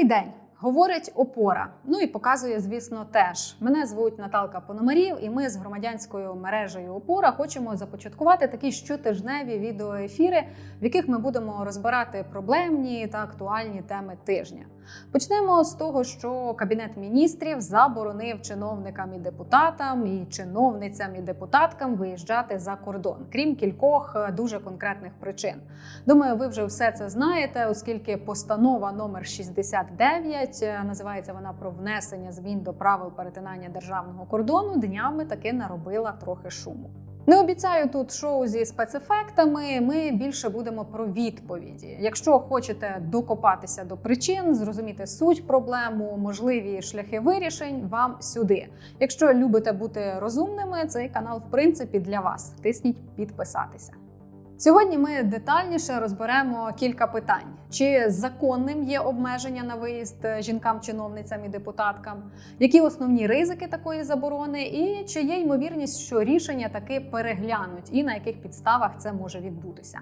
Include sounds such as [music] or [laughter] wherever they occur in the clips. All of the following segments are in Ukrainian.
Добрий день. Говорить опора. Ну і показує, звісно, теж. Мене звуть Наталка Пономарів, і ми з громадянською мережею Опора хочемо започаткувати такі щотижневі відеоефіри, в яких ми будемо розбирати проблемні та актуальні теми тижня. Почнемо з того, що кабінет міністрів заборонив чиновникам і депутатам, і чиновницям і депутаткам виїжджати за кордон, крім кількох е, дуже конкретних причин. Думаю, ви вже все це знаєте, оскільки постанова номер 69, е, називається вона про внесення змін до правил перетинання державного кордону. Днями таки наробила трохи шуму. Не обіцяю тут шоу зі спецефектами. Ми більше будемо про відповіді. Якщо хочете докопатися до причин, зрозуміти суть проблему, можливі шляхи вирішень, вам сюди. Якщо любите бути розумними, цей канал в принципі для вас. Тисніть підписатися. Сьогодні ми детальніше розберемо кілька питань: чи законним є обмеження на виїзд жінкам, чиновницям і депутаткам, які основні ризики такої заборони, і чи є ймовірність, що рішення таки переглянуть, і на яких підставах це може відбутися.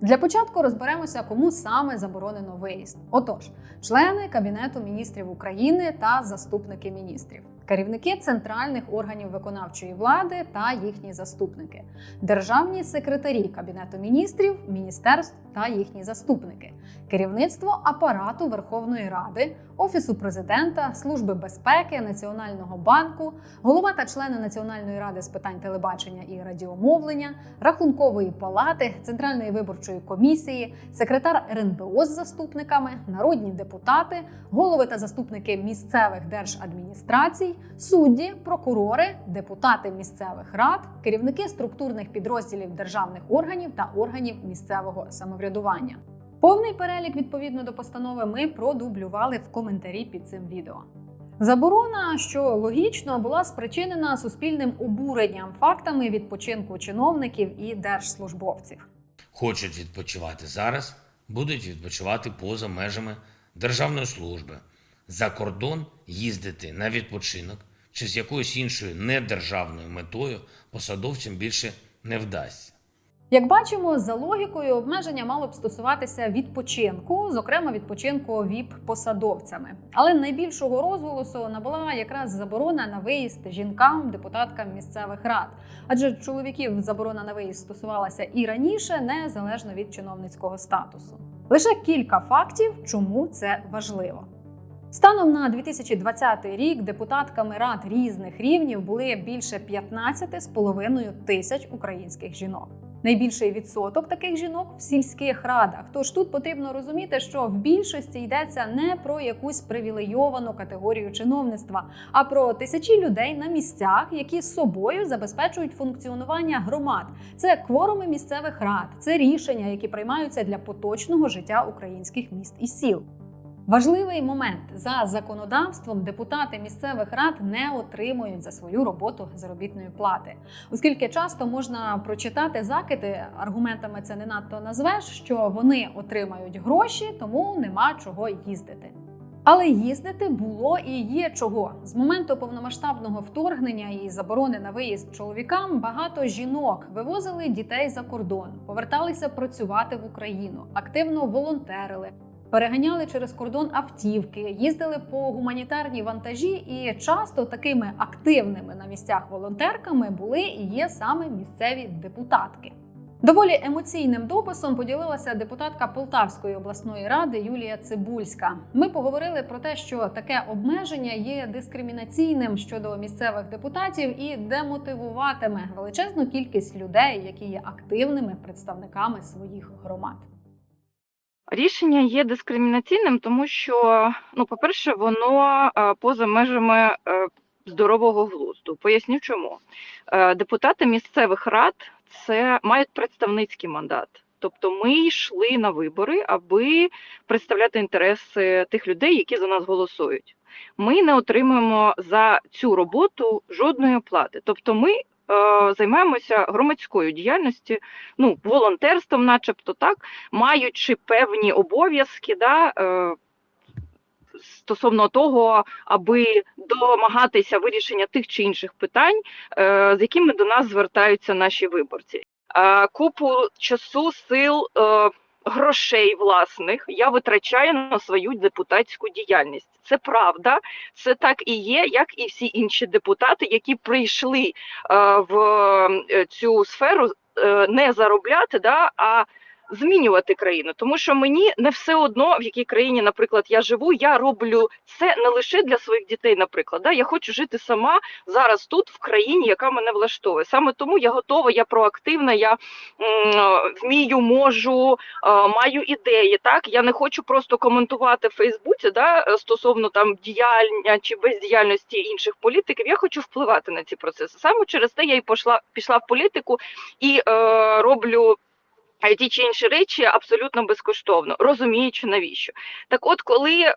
Для початку розберемося, кому саме заборонено виїзд. Отож, члени Кабінету міністрів України та заступники міністрів, керівники центральних органів виконавчої влади та їхні заступники, державні секретарі Кабінету міністрів, міністерств та їхні заступники, керівництво апарату Верховної Ради, Офісу президента, Служби безпеки, Національного банку, голова та члени Національної ради з питань телебачення і радіомовлення, рахункової палати, Центральної виборчої комісії, секретар РНБО з заступниками, народні депутати, голови та заступники місцевих держадміністрацій, судді, прокурори, депутати місцевих рад, керівники структурних підрозділів державних органів та органів місцевого самоврядування. Повний перелік відповідно до постанови ми продублювали в коментарі під цим відео. Заборона, що логічно, була спричинена суспільним обуренням фактами відпочинку чиновників і держслужбовців. Хочуть відпочивати зараз, будуть відпочивати поза межами державної служби. За кордон їздити на відпочинок чи з якоюсь іншою недержавною метою посадовцям більше не вдасться. Як бачимо, за логікою обмеження мало б стосуватися відпочинку, зокрема відпочинку ВІП-посадовцями. Але найбільшого розголосу набула якраз заборона на виїзд жінкам, депутаткам місцевих рад. Адже чоловіків заборона на виїзд стосувалася і раніше, незалежно від чиновницького статусу. Лише кілька фактів, чому це важливо. Станом на 2020 рік депутатками рад різних рівнів були більше 15,5 тисяч українських жінок. Найбільший відсоток таких жінок в сільських радах. Тож тут потрібно розуміти, що в більшості йдеться не про якусь привілейовану категорію чиновництва, а про тисячі людей на місцях, які з собою забезпечують функціонування громад. Це кворуми місцевих рад, це рішення, які приймаються для поточного життя українських міст і сіл. Важливий момент за законодавством депутати місцевих рад не отримують за свою роботу заробітної плати, оскільки часто можна прочитати закиди, аргументами це не надто назвеш, що вони отримають гроші, тому нема чого їздити. Але їздити було і є чого. З моменту повномасштабного вторгнення і заборони на виїзд чоловікам багато жінок вивозили дітей за кордон, поверталися працювати в Україну, активно волонтерили. Переганяли через кордон автівки, їздили по гуманітарній вантажі, і часто такими активними на місцях волонтерками були і є саме місцеві депутатки. Доволі емоційним дописом поділилася депутатка Полтавської обласної ради Юлія Цибульська. Ми поговорили про те, що таке обмеження є дискримінаційним щодо місцевих депутатів і демотивуватиме величезну кількість людей, які є активними представниками своїх громад. Рішення є дискримінаційним, тому що, ну, по-перше, воно е, поза межами е, здорового глузду. Поясню чому. Е, Депутати місцевих рад це мають представницький мандат. Тобто ми йшли на вибори, аби представляти інтереси тих людей, які за нас голосують. Ми не отримуємо за цю роботу жодної оплати. Тобто ми займаємося громадською діяльністю, ну, волонтерством, начебто так, маючи певні обов'язки, да, е, стосовно того, аби домагатися вирішення тих чи інших питань, е, з якими до нас звертаються наші виборці. Е, купу часу, сил. Грошей власних я витрачаю на свою депутатську діяльність. Це правда, це так і є, як і всі інші депутати, які прийшли е, в е, цю сферу е, не заробляти, да, а змінювати країну. Тому що мені не все одно, в якій країні, наприклад, я живу. Я роблю це не лише для своїх дітей, наприклад. Да, я хочу жити сама зараз тут, в країні, яка мене влаштовує. Саме тому я готова, я проактивна, я вмію, можу, маю ідеї. Так, я не хочу просто коментувати в Фейсбуці, да, стосовно там діяння чи бездіяльності інших політиків. Я хочу впливати на ці процеси. Саме через те я і пішла пішла в політику і е, роблю. Ті чи інші речі абсолютно безкоштовно, розуміючи навіщо. Так, от коли е,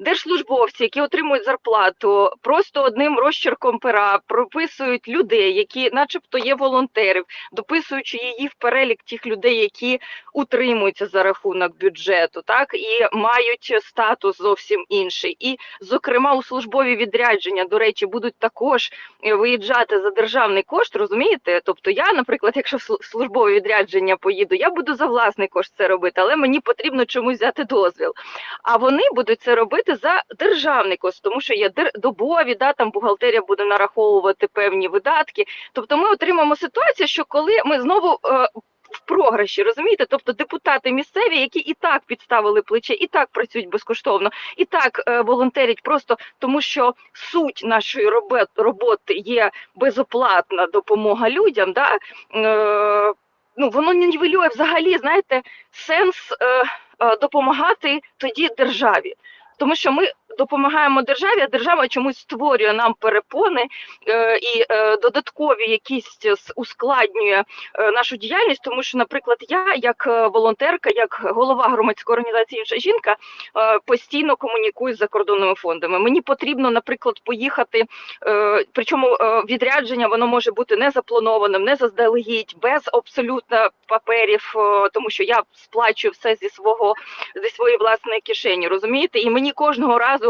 держслужбовці, які отримують зарплату, просто одним розчерком пера прописують людей, які, начебто, є волонтерів, дописуючи її в перелік тих людей, які утримуються за рахунок бюджету, так і мають статус зовсім інший. І, зокрема, у службові відрядження, до речі, будуть також е, виїжджати за державний кошт, розумієте? Тобто, я, наприклад, якщо в службове відрядження поїду, я буду за власний кошт це робити, але мені потрібно чомусь взяти дозвіл. А вони будуть це робити за державний кошт, тому що є добові, да, там бухгалтерія буде нараховувати певні видатки. Тобто ми отримаємо ситуацію, що коли ми знову е, в програші, розумієте? Тобто депутати місцеві, які і так підставили плече, і так працюють безкоштовно, і так е, волонтерять, просто тому що суть нашої робот, роботи є безоплатна допомога людям. Да? Е, ну, воно нівелює взагалі, знаєте, сенс е, е, допомагати тоді державі. Тому що ми допомагаємо державі, а держава чомусь створює нам перепони е, і е, додаткові якісь ускладнює е, нашу діяльність. Тому що, наприклад, я як волонтерка, як голова громадської організації інша жінка, постійно комунікую з закордонними фондами. Мені потрібно, наприклад, поїхати. Причому відрядження воно може бути не запланованим, не заздалегідь, без абсолютно паперів, тому що я сплачую все зі свого зі своєї власної кишені, розумієте? І мені кожного разу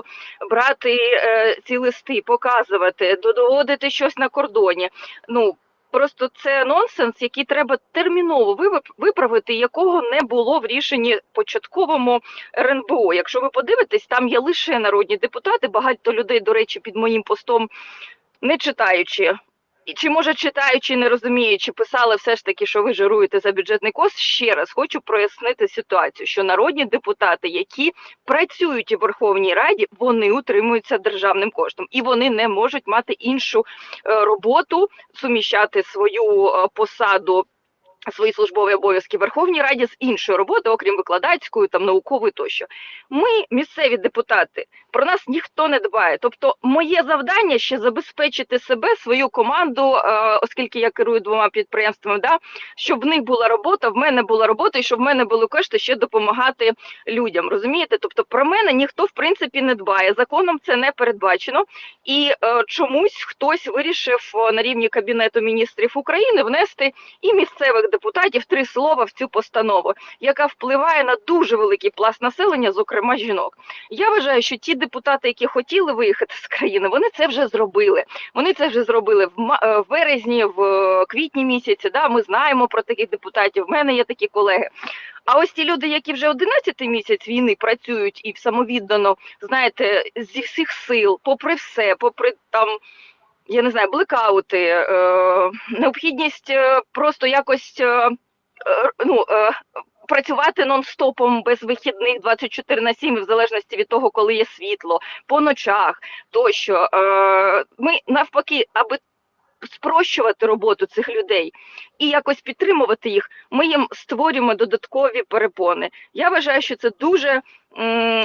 брати е, ці листи, показувати, доводити щось на кордоні. Ну просто це нонсенс, який треба терміново виправити, якого не було в рішенні початковому РНБО. Якщо ви подивитесь, там є лише народні депутати. Багато людей, до речі, під моїм постом не читаючи. І чи може читаючи, не розуміючи, писали все ж таки, що ви жируєте за бюджетний кост. Ще раз хочу прояснити ситуацію, що народні депутати, які працюють у Верховній Раді, вони утримуються державним коштом, і вони не можуть мати іншу е, роботу, суміщати свою е, посаду. Свої службові обов'язки Верховній Раді з іншої роботи, окрім викладацької, там наукової тощо. Ми, місцеві депутати, про нас ніхто не дбає. Тобто, моє завдання ще забезпечити себе, свою команду, е, оскільки я керую двома підприємствами, да, щоб в них була робота, в мене була робота, і щоб в мене були кошти ще допомагати людям. Розумієте? Тобто про мене ніхто в принципі не дбає. Законом це не передбачено, і е, чомусь хтось вирішив е, на рівні кабінету міністрів України внести і місцевих депутатів три слова в цю постанову, яка впливає на дуже великий пласт населення, зокрема жінок. Я вважаю, що ті депутати, які хотіли виїхати з країни, вони це вже зробили. Вони це вже зробили в березні, в е, квітні місяці. Да, ми знаємо про таких депутатів. В мене є такі колеги. А ось ті люди, які вже 11 місяць війни працюють і самовіддано, знаєте, зі всіх сил, попри все, попри там. Я не знаю, блекаути, е, необхідність е, просто якось е, е, ну, е, працювати нон-стопом без вихідних 24 на 7, в залежності від того, коли є світло, по ночах тощо. Е, ми навпаки, аби спрощувати роботу цих людей і якось підтримувати їх, ми їм створюємо додаткові перепони. Я вважаю, що це дуже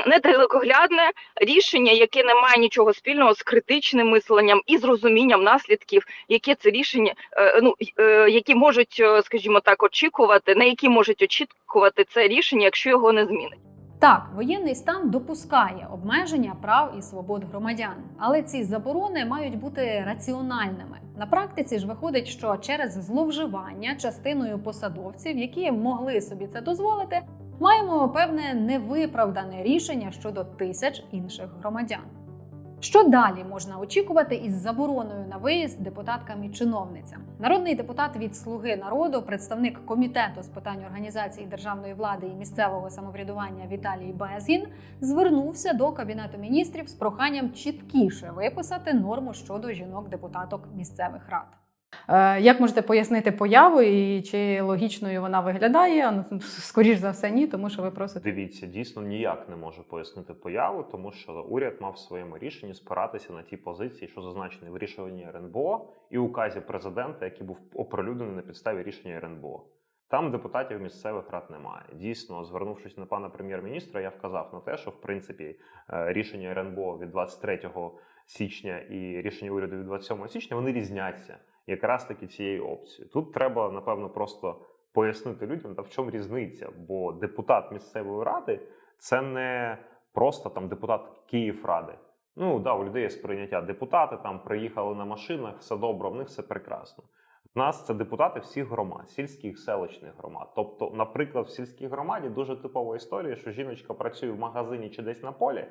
недалекоглядне рішення, яке не має нічого спільного з критичним мисленням і з розумінням наслідків, яке це рішення, е, ну е, які можуть, е, скажімо так, очікувати, на які можуть очікувати це рішення, якщо його не змінить. Так, воєнний стан допускає обмеження прав і свобод громадян, але ці заборони мають бути раціональними. На практиці ж виходить, що через зловживання частиною посадовців, які могли собі це дозволити, маємо певне невиправдане рішення щодо тисяч інших громадян. Що далі можна очікувати із забороною на виїзд депутаткам і чиновницям? Народний депутат від Слуги народу, представник комітету з питань організації державної влади і місцевого самоврядування Віталій Безгін звернувся до кабінету міністрів з проханням чіткіше виписати норму щодо жінок-депутаток місцевих рад. Е, Як можете пояснити появу і чи логічною вона виглядає? Ну, [laughs] скоріш за все, ні, тому що ви просите. Дивіться, дійсно ніяк не можу пояснити появу, тому що уряд мав в своєму рішенні спиратися на ті позиції, що зазначені в рішенні РНБО і указі президента, який був оприлюднений на підставі рішення РНБО. Там депутатів місцевих рад немає. Дійсно, звернувшись на пана прем'єр-міністра, я вказав на те, що в принципі е, рішення РНБО від 23 січня і рішення уряду від 27 січня вони різняться якраз таки цією опцією. Тут треба напевно просто пояснити людям, та в чому різниця, бо депутат місцевої ради це не просто там депутат Київради. Ну да, у людей є сприйняття. Депутати там приїхали на машинах, все добре, в них все прекрасно. У нас це депутати всіх громад, сільських селищних громад. Тобто, наприклад, в сільській громаді дуже типова історія, що жіночка працює в магазині чи десь на полі,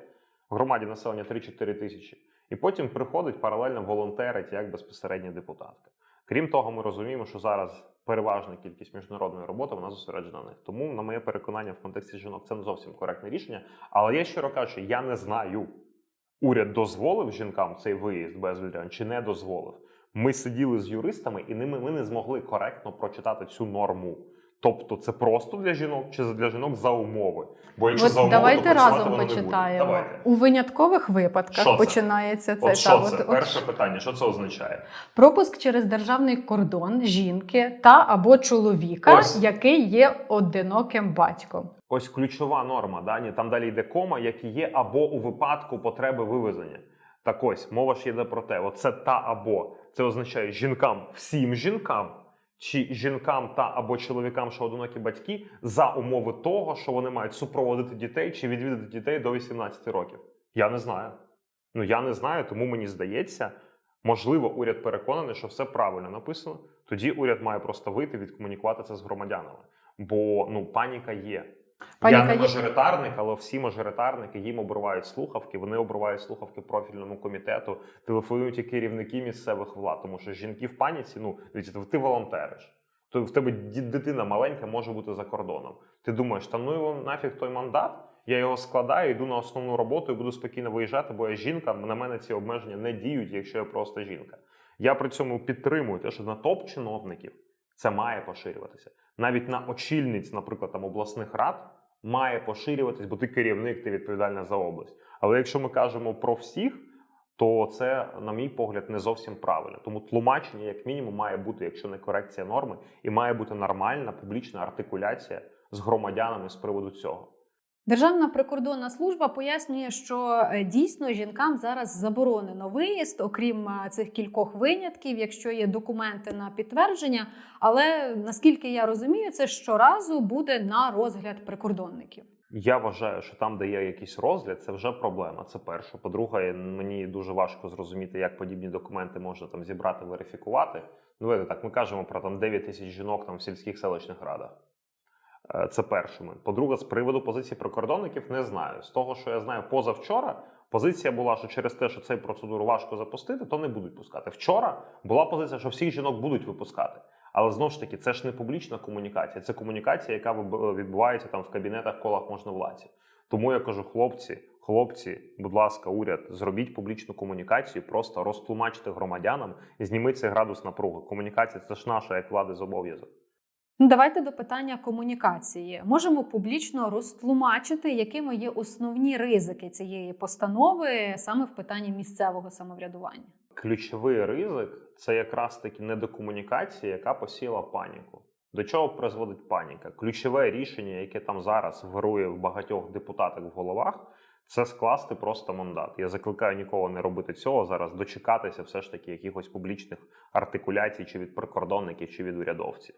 в громаді населення 3-4 тисячі, і потім приходить паралельно волонтерить як безпосередня депутатка. Крім того, ми розуміємо, що зараз переважна кількість міжнародної роботи вона зосереджена на них. Тому, на моє переконання, в контексті жінок це не зовсім коректне рішення. Але я щиро кажучи, я не знаю, уряд дозволив жінкам цей виїзд без відряджень чи не дозволив. Ми сиділи з юристами, і ними ми не змогли коректно прочитати цю норму. Тобто, це просто для жінок чи для жінок за умови. Бо якщо От за умови, давайте то разом воно не буде. почитаємо. У виняткових випадках Що це? починається це. От що та, це? от- от Перше питання, що це означає? Пропуск через державний кордон жінки та або чоловіка, Ось. який є одиноким батьком. Ось ключова норма. Да? Ні, там далі йде кома, як і є або у випадку потреби вивезення. Так ось мова ж йде про те: оце та або це означає жінкам, всім жінкам, чи жінкам та або чоловікам, що одинокі батьки, за умови того, що вони мають супроводити дітей чи відвідати дітей до 18 років. Я не знаю. Ну я не знаю, тому мені здається, можливо, уряд переконаний, що все правильно написано. Тоді уряд має просто вийти відкомунікувати це з громадянами. Бо ну паніка є. Паніка Я не мажоритарник, але всі мажоритарники їм обривають слухавки. Вони обривають слухавки профільному комітету, телефонують і керівники місцевих влад. Тому що жінки в паніці, ну ти волонтериш. То в тебе дитина маленька може бути за кордоном. Ти думаєш, та ну його нафіг той мандат, я його складаю, йду на основну роботу і буду спокійно виїжджати, бо я жінка. На мене ці обмеження не діють, якщо я просто жінка. Я при цьому підтримую те, що на топ-чиновників це має поширюватися. Навіть на очільниць, наприклад, там обласних рад має поширюватись, бо ти керівник, ти відповідальна за область. Але якщо ми кажемо про всіх, то це, на мій погляд, не зовсім правильно. Тому тлумачення, як мінімум, має бути, якщо не корекція норми, і має бути нормальна публічна артикуляція з громадянами з приводу цього. Державна прикордонна служба пояснює, що е, дійсно жінкам зараз заборонено виїзд, окрім е, цих кількох винятків, якщо є документи на підтвердження. Але наскільки я розумію, це щоразу буде на розгляд прикордонників. Я вважаю, що там, де є якийсь розгляд, це вже проблема. Це перше. По-друге, мені дуже важко зрозуміти, як подібні документи можна там зібрати, верифікувати. Ну, давайте так, ми кажемо про там 9 тисяч жінок там в сільських селищних радах. Е, Це перше. момент. По-друге, з приводу позиції прикордонників не знаю. З того, що я знаю, позавчора позиція була, що через те, що цю процедуру важко запустити, то не будуть пускати. Вчора була позиція, що всіх жінок будуть випускати. Але знову ж таки, це ж не публічна комунікація, це комунікація, яка відбувається там в кабінетах колах можновладців. Тому я кажу, хлопці, хлопці, будь ласка, уряд, зробіть публічну комунікацію, просто розтлумачте громадянам зніміть цей градус напруги. Комунікація це ж наша як влади з обов'язок. Ну, Давайте до питання комунікації. Можемо публічно розтлумачити, якими є основні ризики цієї постанови саме в питанні місцевого самоврядування. Ключовий ризик це якраз таки недокомунікація, яка посіяла паніку. До чого призводить паніка? Ключове рішення, яке там зараз вирує в багатьох депутатах в головах, це скласти просто мандат. Я закликаю нікого не робити цього зараз, дочекатися все ж таки якихось публічних артикуляцій чи від прикордонників, чи від урядовців.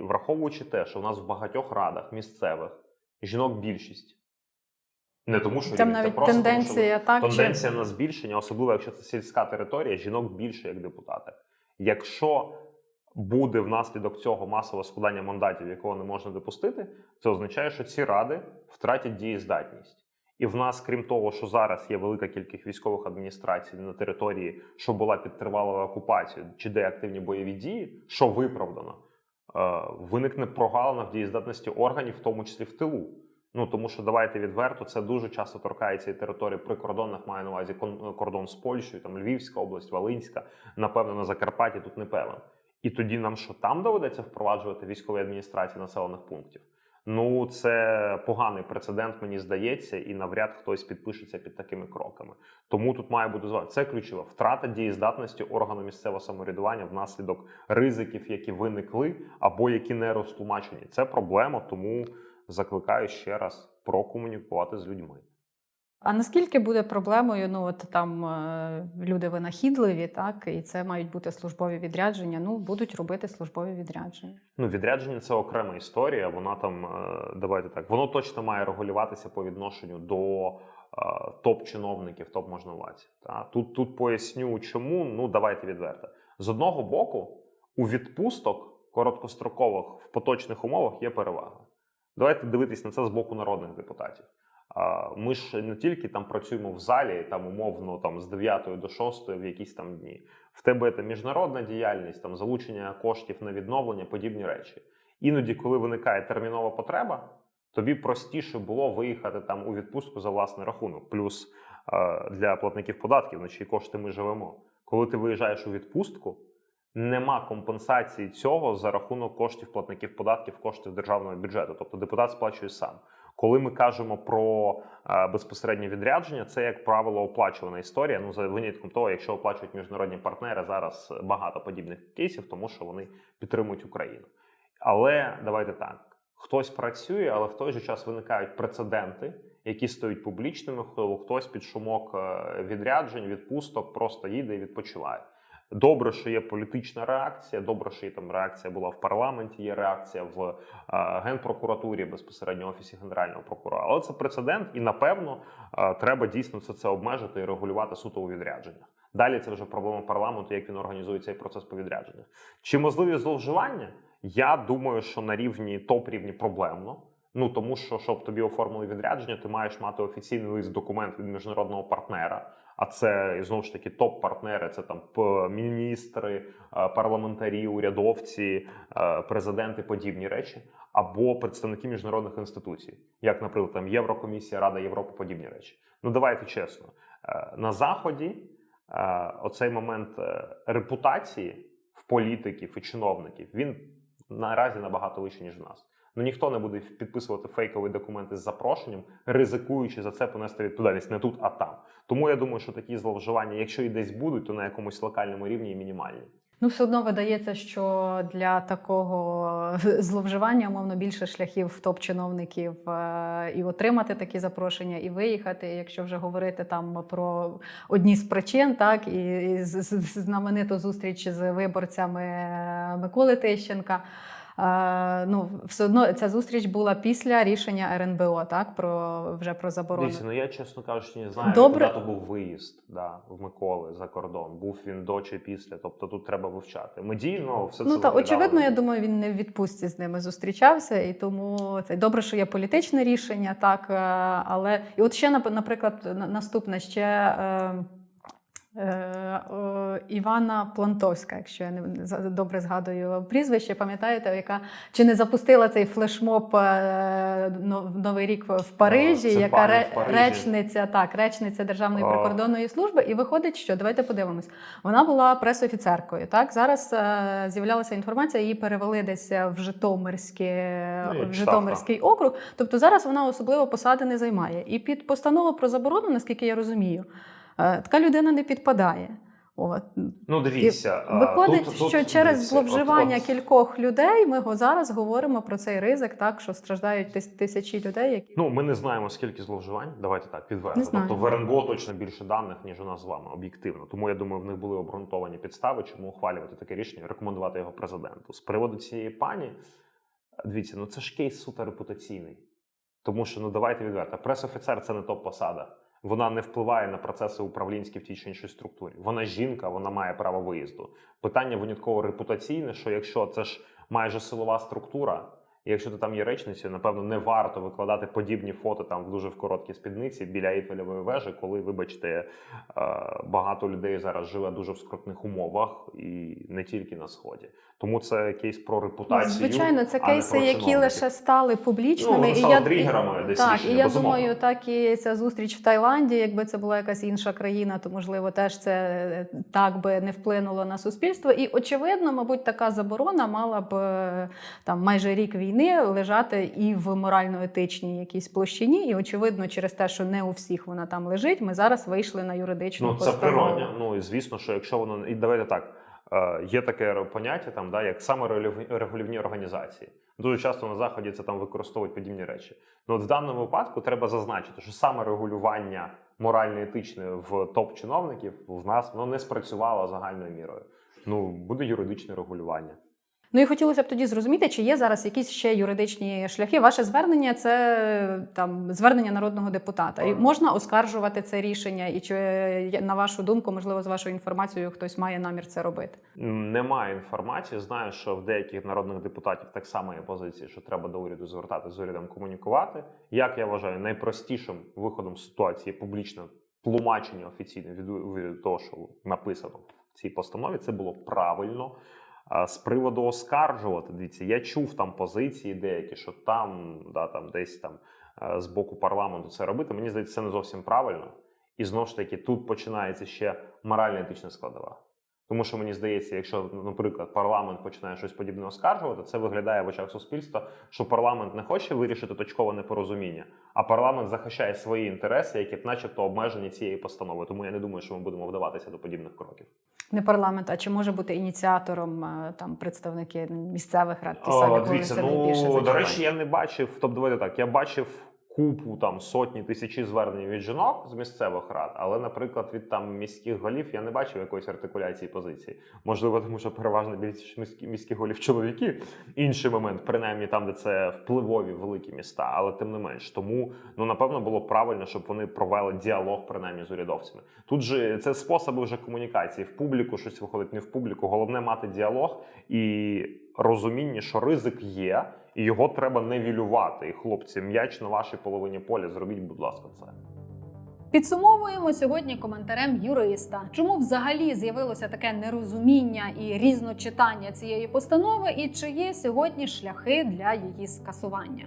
Враховуючи те, що в нас в багатьох радах місцевих жінок більшість. Не тому, що Там навіть просто тому, що тенденція чи на збільшення, особливо якщо це сільська територія, жінок більше як депутати. Якщо буде внаслідок цього масове складання мандатів, якого не можна допустити, це означає, що ці ради втратять дієздатність. І в нас, крім того, що зараз є велика кількість військових адміністрацій на території, що була під тривалою окупацією, чи де активні бойові дії, що виправдано, виникне прогалина в дієздатності органів, в тому числі в тилу. Ну тому що давайте відверто, це дуже часто торкається і території прикордонних, маю на увазі кордон з Польщею, там Львівська область, Волинська, напевно, на Закарпатті тут не певен. І тоді нам що там доведеться впроваджувати військові адміністрації населених пунктів? Ну, це поганий прецедент, мені здається, і навряд хтось підпишеться під такими кроками. Тому тут має бути звати. Це ключова втрата дієздатності органу місцевого самоврядування внаслідок ризиків, які виникли або які не розтлумачені. Це проблема, тому закликаю ще раз прокомунікувати з людьми. А наскільки буде проблемою? Ну от там е, люди винахідливі, так і це мають бути службові відрядження. Ну будуть робити службові відрядження. Ну, відрядження це окрема історія. Вона там е, давайте так. Воно точно має регулюватися по відношенню до е, топ-чиновників, топ-можновладців. Та тут тут поясню, чому. Ну давайте відверто. З одного боку, у відпусток короткострокових в поточних умовах є перевага. Давайте дивитись на це з боку народних депутатів. Ми ж не тільки там працюємо в залі, там умовно там з 9 до 6 в якісь там дні. В тебе це міжнародна діяльність, там залучення коштів на відновлення, подібні речі. Іноді, коли виникає термінова потреба, тобі простіше було виїхати там у відпустку за власний рахунок. Плюс е, для платників податків, на чиї кошти ми живемо. Коли ти виїжджаєш у відпустку, нема компенсації цього за рахунок коштів платників податків, коштів державного бюджету. Тобто депутат сплачує сам. Коли ми кажемо про е, безпосереднє відрядження, це як правило оплачувана історія. Ну за винятком того, якщо оплачують міжнародні партнери, зараз багато подібних кейсів, тому що вони підтримують Україну. Але давайте так: хтось працює, але в той же час виникають прецеденти, які стають публічними. хто- Хтось під шумок е, відряджень, відпусток просто їде і відпочиває. Добре, що є політична реакція. Добре, що є там реакція була в парламенті. Є реакція в е, генпрокуратурі, безпосередньо офісі генерального прокурора. Але це прецедент, і напевно е, треба дійсно це, це обмежити і регулювати суто у відрядженнях. Далі це вже проблема парламенту, як він організує цей процес по відрядженнях. Чи можливі зловживання? Я думаю, що на рівні топ-рівні проблемно. Ну тому що щоб тобі оформили відрядження, ти маєш мати офіційний лист документ від міжнародного партнера. А це знову ж таки топ-партнери. Це там міністри, е, парламентарі, урядовці, е, президенти, подібні речі, або представники міжнародних інституцій, як, наприклад, там Єврокомісія, Рада Європи, подібні речі. Ну давайте чесно. Е, На заході оцей момент репутації в політиків і чиновників він наразі набагато вищий, ніж в нас. Ну ніхто не буде підписувати фейкові документи з запрошенням, ризикуючи за це понести відповідальність не тут, а там. Тому я думаю, що такі зловживання, якщо і десь будуть, то на якомусь локальному рівні і мінімальні. Ну, все одно видається, що для такого [laughs] зловживання, умовно, більше шляхів в топ-чиновників е, і отримати такі запрошення, і виїхати. Якщо вже говорити там про одні з причин, так і, знамениту зустріч з виборцями Миколи Тищенка. Е, ну, все одно ця зустріч була після рішення РНБО, так про вже про заборону. Дивіться, ну я чесно кажучи, не знаю, Добре. куди то був виїзд да, в Миколи за кордон. Був він до чи після. Тобто тут треба вивчати. Медійно все це Ну та очевидно, я думаю, він не в відпустці з ними зустрічався, і тому це добре, що є політичне рішення, так е, але і от ще нап- наприклад, на- наступне ще. Е, Івана Плантовська, якщо я не добре згадую прізвище, пам'ятаєте, яка чи не запустила цей флешмоб е, Новий рік в Парижі, це яка ре- в Парижі. речниця, так, речниця Державної А. прикордонної служби, і виходить, що давайте подивимось. Вона була пресофіцеркою. Так зараз е, з'являлася інформація, її перевели десь в Житомирське Ну, в Житомирський округ. Тобто зараз вона особливо посади не займає. І під постанову про заборону, наскільки я розумію, така людина не підпадає. От Ну дивіться, а, виходить, тут- тут, що через дивіться, зловживання от- от- кількох людей ми зараз говоримо про цей ризик, так що страждають тис- тисячі людей, які Ну, ми не знаємо, скільки зловживань. Давайте так, підверто. Тобто в РНБО точно більше даних, ніж у нас з вами, об'єктивно. Тому я думаю, в них були обґрунтовані підстави, чому ухвалювати таке рішення, рекомендувати його президенту. З приводу цієї пані, дивіться, ну це ж кейс суто репутаційний. Тому що ну давайте відверто, пресофіцер це не топ-посада. Вона не впливає на процеси управлінські в тій чи іншій структурі. Вона жінка, вона має право виїзду. Питання винятково репутаційне, що якщо це ж майже силова структура, І якщо ти там є речницею, напевно, не варто викладати подібні фото там в дуже в короткій спідниці біля Ейфелевої вежі, коли, вибачте, е, багато людей зараз живе дуже в скрутних умовах і не тільки на сході. Тому це кейс про репутацію. Звичайно, це кейси, які лише стали публічними. Ну, і я, тригерами десь так, рішення, і я безумовно. думаю, так і ця зустріч в Таїланді, якби це була якась інша країна, то можливо теж це е, так би не вплинуло на суспільство. І очевидно, мабуть, така заборона мала б е, там майже рік війни лежати і в морально-етичній якійсь площині. І очевидно, через те, що не у всіх вона там лежить, ми зараз вийшли на юридичну Ну, це природньо. Ну і звісно, що якщо воно і давайте так. е, Є таке поняття там, да, як саморегулівні організації. Дуже часто на заході це там використовують подібні речі. Ну от в даному випадку треба зазначити, що саморегулювання морально-етичне в топ-чиновників в нас воно не спрацювало загальною мірою. Ну буде юридичне регулювання. Ну і хотілося б тоді зрозуміти, чи є зараз якісь ще юридичні шляхи. Ваше звернення це там звернення народного депутата. І можна оскаржувати це рішення, і чи на вашу думку, можливо, з вашою інформацією хтось має намір це робити? Немає інформації. Знаю, що в деяких народних депутатів так само є позиції, що треба до уряду звертати з урядом комунікувати. Як я вважаю, найпростішим виходом з ситуації публічне тлумачення офіційне від того, що написано в цій постанові, це було правильно. З приводу оскаржувати, дивіться, я чув там позиції деякі, що там, да, там десь там е, з боку парламенту це робити. Мені здається, це не зовсім правильно. І знову ж таки, тут починається ще морально-етична складова. Тому що мені здається, якщо, наприклад, парламент починає щось подібне оскаржувати, це виглядає в очах суспільства, що парламент не хоче вирішити точкове непорозуміння, а парламент захищає свої інтереси, які, б начебто, обмежені цією постановою. Тому я не думаю, що ми будемо вдаватися до подібних кроків. Не парламент, а чи може бути ініціатором е, там представники місцевих рад? Ті самі, О, дивіться, ну до речі, я не бачив. Тобто, давайте так, я бачив купу там сотні тисячі звернень від жінок з місцевих рад, але, наприклад, від там міських голів я не бачив якоїсь артикуляції позиції. Можливо, тому що переважно більшість міських, міських голів чоловіки. Інший момент, принаймні там, де це впливові великі міста, але тим не менш. Тому ну напевно було правильно, щоб вони провели діалог принаймні з урядовцями. Тут же це способи вже комунікації в публіку, щось виходить не в публіку. Головне мати діалог і розуміння, що ризик є, і його треба невілювати. І хлопці, м'яч на вашій половині поля. Зробіть, будь ласка, це. Підсумовуємо сьогодні коментарем юриста. Чому взагалі з'явилося таке нерозуміння і різночитання цієї постанови, і чи є сьогодні шляхи для її скасування?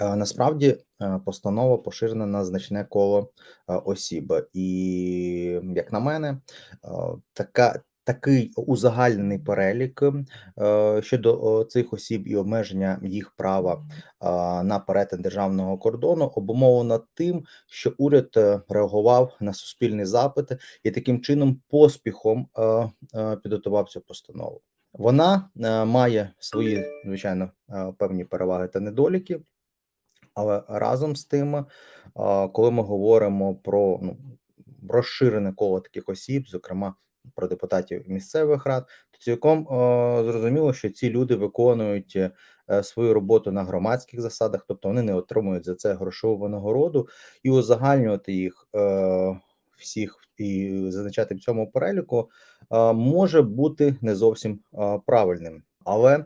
Е, Насправді е, постанова поширена на значне коло е, осіб, і як на мене, така. Такий узагальнений перелік е, щодо цих осіб і обмеження їх права на перетин державного кордону обумовлено тим, що уряд е, реагував на суспільний запит і таким чином поспіхом е, підготував цю постанову. Вона має свої звичайно певні переваги та недоліки. Але разом з тим, коли ми говоримо про ну, розширене коло таких осіб, зокрема про депутатів місцевих рад, то цілком о, зрозуміло, що ці люди виконують е, свою роботу на громадських засадах, тобто вони не отримують за це грошову винагороду, і узагальнювати їх е, всіх і зазначати в цьому переліку е, може бути не зовсім е, правильним. Але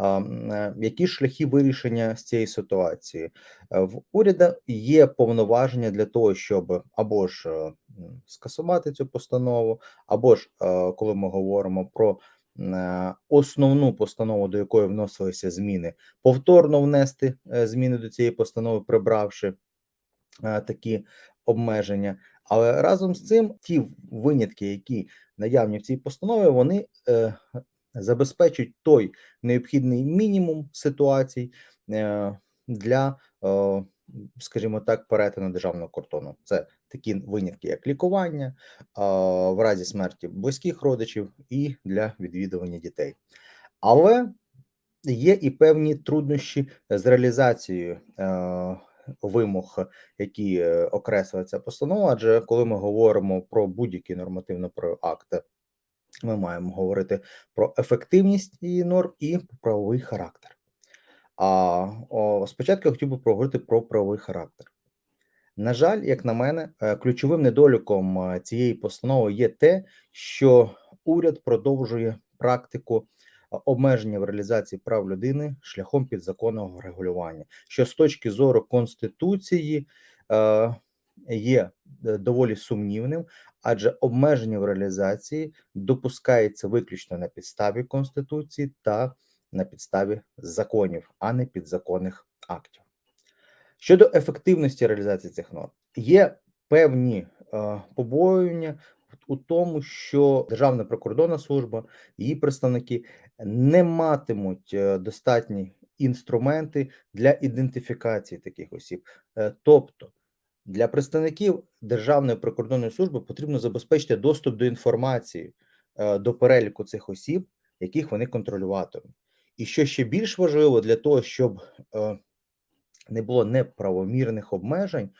е, які шляхи вирішення з цієї ситуації? Е, В уряду є повноваження для того, щоб або ж е, скасувати цю постанову, або ж коли ми говоримо про основну постанову, до якої вносилися зміни, повторно внести зміни до цієї постанови, прибравши такі обмеження. Але разом з цим ті винятки, які наявні в цій постанові, вони забезпечують той необхідний мінімум ситуацій е, для, е, скажімо так, перетину державного кордону. Це такі винятки, як лікування, е, в разі смерті близьких родичів і для відвідування дітей. Але є і певні труднощі з реалізацією. Вимог, які окреслює ця постанова, адже коли ми говоримо про будь-які нормативно-правові акти, ми маємо говорити про ефективність її норм і правовий характер. А о, спочатку я хотів би проговорити про правовий характер. На жаль, як на мене, е, ключовим недоліком е, цієї постанови є те, що уряд продовжує практику обмеження в реалізації прав людини шляхом підзаконного регулювання, що з точки зору конституції е, є е, доволі сумнівним, адже обмеження в реалізації допускається виключно на підставі конституції та на підставі законів, а не підзаконних актів. Щодо ефективності реалізації цих норм, є певні е, побоювання у тому, що Державна прикордонна служба, її представники не матимуть е, достатні інструменти для ідентифікації таких осіб. Е, тобто для представників Державної прикордонної служби потрібно забезпечити доступ до інформації е, до переліку цих осіб, яких вони контролюватимуть. І що ще більш важливо для того, щоб е, не було неправомірних обмежень,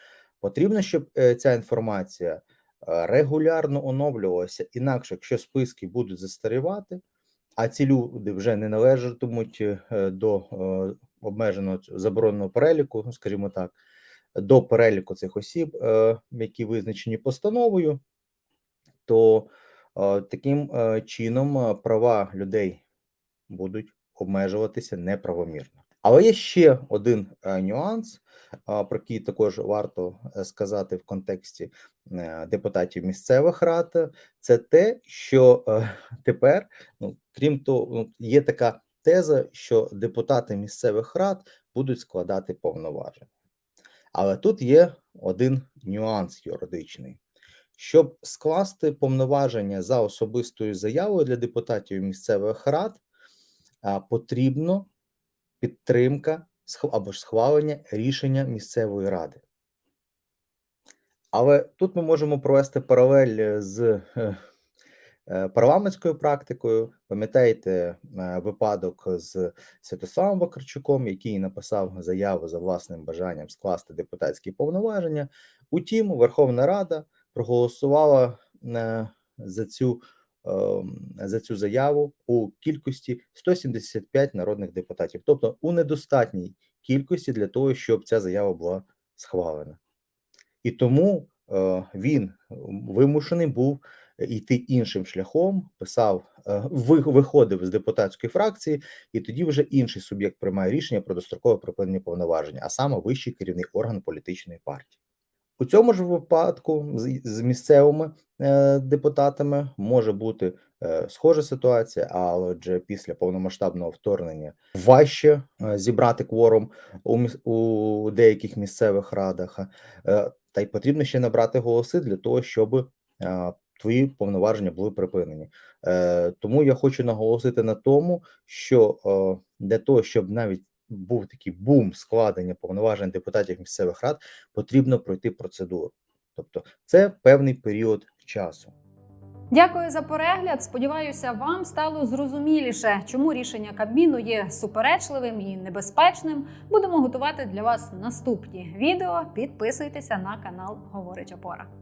потрібно, щоб е, ця інформація регулярно оновлювалася. Інакше, якщо списки будуть застарівати, а ці люди вже не належатимуть до обмеженого забороненого переліку, скажімо так, до переліку цих осіб, е, які визначені постановою, то е, таким е, чином права людей будуть обмежуватися неправомірно. Але є ще один нюанс, про який також варто сказати в контексті депутатів місцевих рад. Це те, що тепер, ну крім того, ну, є така теза, що депутати місцевих рад будуть складати повноваження. Але тут є один нюанс юридичний. Щоб скласти повноваження за особистою заявою для депутатів місцевих рад, потрібно підтримка або ж схвалення рішення місцевої ради. Але тут ми можемо провести паралель з е, парламентською практикою. Пам'ятаєте е, випадок з Святославом Вакарчуком, який написав заяву за власним бажанням скласти депутатські повноваження. Утім, Верховна Рада проголосувала е, за цю ем, за цю заяву у кількості 175 народних депутатів, тобто у недостатній кількості для того, щоб ця заява була схвалена. І тому е, він вимушений був йти іншим шляхом, писав, е, виходив з депутатської фракції, і тоді вже інший суб'єкт приймає рішення про дострокове припинення повноваження, а саме вищий керівний орган політичної партії. У цьому ж випадку з, місцевими е, депутатами може бути е, схожа ситуація, але отже, після повномасштабного вторгнення важче е, зібрати кворум у, деяких місцевих радах, е, та й потрібно ще набрати голоси для того, щоб е, твої повноваження були припинені. Е, тому я хочу наголосити на тому, що е, для того, щоб навіть був такий бум складення повноважень депутатів місцевих рад, потрібно пройти процедуру. Тобто, це певний період часу. Дякую за перегляд. Сподіваюся, вам стало зрозуміліше, чому рішення Кабміну є суперечливим і небезпечним. Будемо готувати для вас наступні відео. Підписуйтеся на канал Говорить Опора.